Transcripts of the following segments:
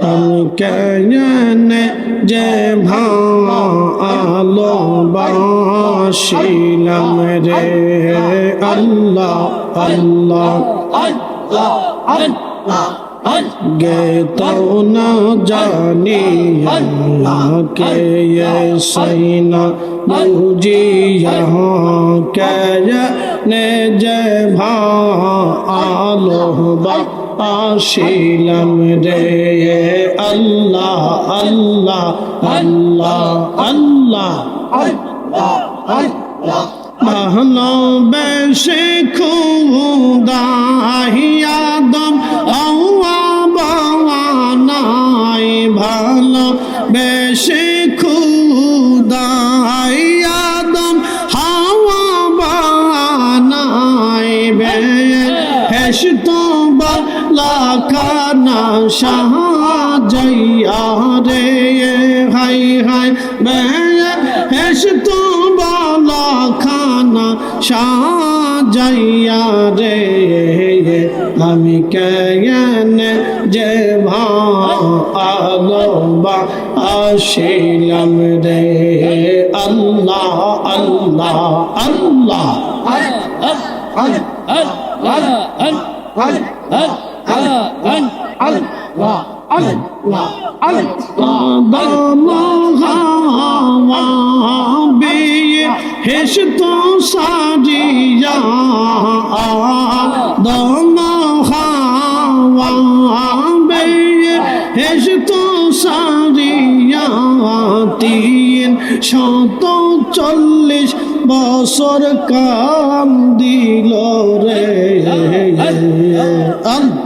আমি কেনে যে ভালো বাসিলাম রে আল্লাহ আল্লাহ আল্লাহ আল্লাহ गे तो न जानी अल्लाह के ये सैना बूजी यहाँ के ने जय भा आलो बा আসিলাম রে আল্লাহ আল্লাহ আল্লাহ আল্লাহ। ভালোবেসে খুদাহিয়াদম লাখানা সাহাজাইয়া রে হাই হাই হেস তো বালাখানা সাহাজাইয়া রে আমি কেন যে ভালোবা আসিলাম রে আল্লাহ আল্লাহ আল্লাহ আল্লাহ আল্লাহ আল্লাহ আল্লাহ হেস তো সাজিয়া দম হাওয়া হেস তো সাজিয়া তিন শত চল্লিশ বছর কাম দিল রে আল্লাহ।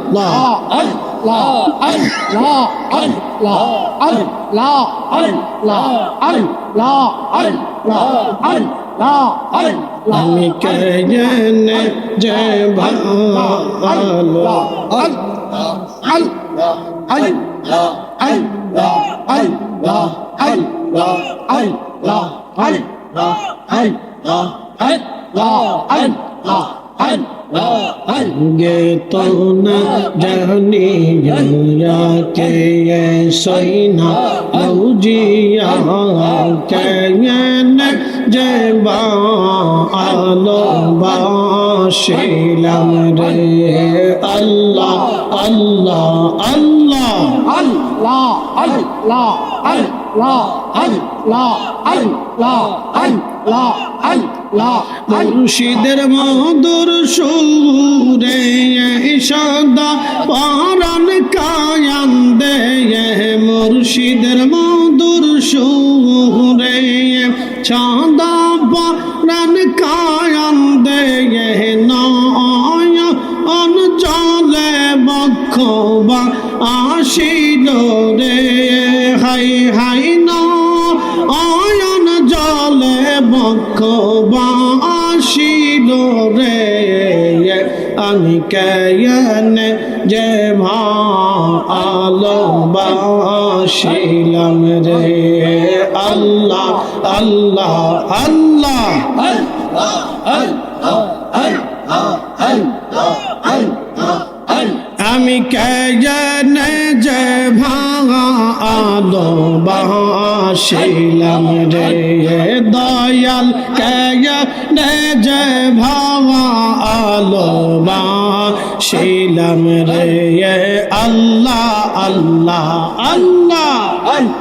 আমি কে জেনে যে ভালো আল্লাহ গে তো না জানি কে সৈনা বুঝিয়া কেন যে আলো বাসিলাম রে আল্লাহ আল্লাহ আল্লাহ। মুর্শিদের মধুর সুরে সদা পারান কায়ান দে মুর্শিদের মধুর সুরে চাঁদা পারান কায়ান কেয়ন যে ভালোবাসিলাম রে? আল্লাহ আল্লাহ আল্লাহ। আমি কেয়ন যে আদবাসিলাম রে দয়াল কে নে যে ভাবা আলোবা শিলাম রে আল্লাহ আল্লাহ আল্লাহ আল্লাহ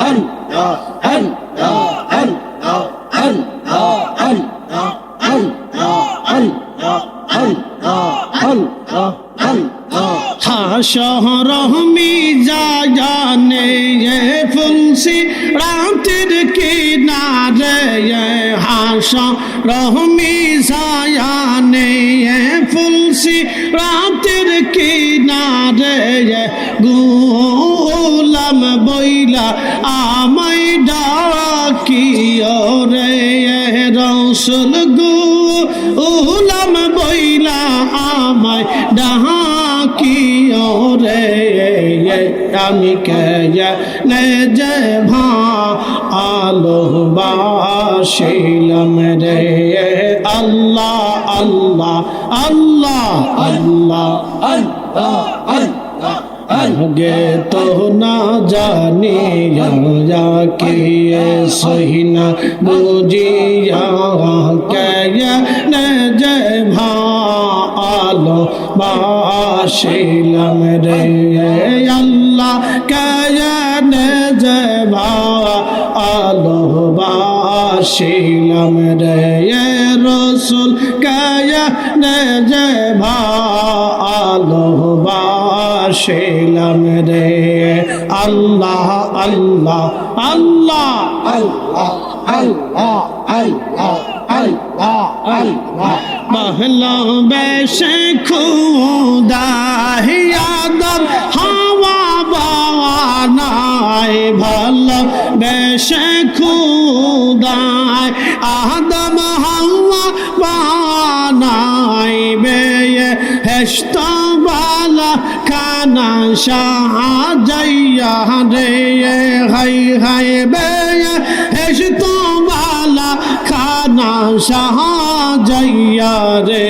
আল্লাহ আল্লাহ আল্লাহ শহর জানে ফুলসি রাতের কিনারে হাস রহমি সায়ানে ফুলসি রাতের কিনারে গো উলাম বইলা আমায় ডাকিও রে রসুল গো উলাম বইলা আমায় ডাকিও রে? আমি কে নে যে ভা আলো বাসিলাম রে? আল্লাহ আল্লাহ আল্লাহ আল্লাহ আগে তো না জানি কে সহিনা বুঝিয়া কে নে যে ভালো আসিলাম রে আল্লাহ কায়ানে যে ভালোবাসিলাম রে রসুল কায়ানে যে ভালোবাসিলাম রে, আল্লাহ আল্লাহ আল্লাহ আল্লাহ আল্লাহ আল্লাহ। महलो बैश खुदा यादव हवा बवानाए भलो बैश खुदा आदम हवा बवानाए बेये हेश्ता वाला खाना शाह जैया रे हाय हाय बेये हेश्ता খানা সাহাযাইয়া রে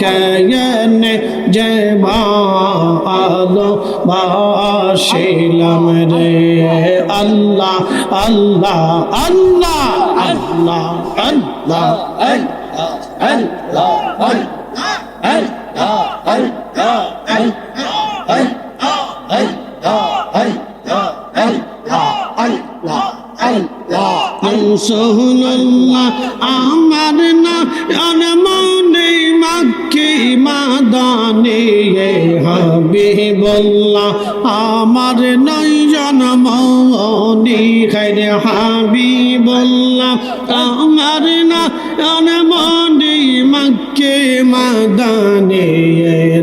কেনে যে ভালো বাসিলাম রে আল্লাহ আল্লাহ আল্লাহ আল্লাহ আল্লাহ আল্লাহ আল্লাহ আল্লাহ আল্লাহ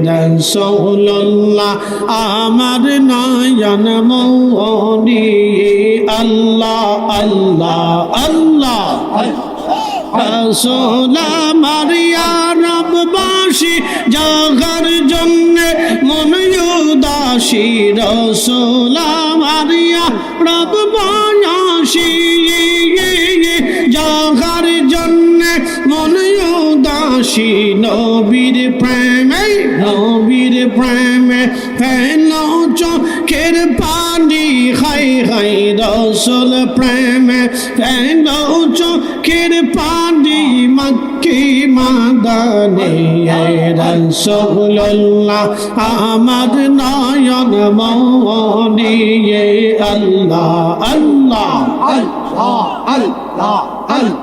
রসুল্লাহ আমার নয়ন মনি আল্লাহ আল্লাহ আল্লাহ। রসোলা মারিয়া রববাসী, জগর জন্য উদাসী। রসোলা মারিয়া রববাসী জগর জন্য মন উদাসী নবীর প্রেমে নবীর প্রেমে ফেল চোখের পানি খাই খাই রসুল প্রেমে ফেল চোখের পানি, মক্কি মাদানে রসুল্লাহ আমার নয়ন মনি আল্লাহ আল্লাহ আল্লাহ আল্লাহ আল্লাহ।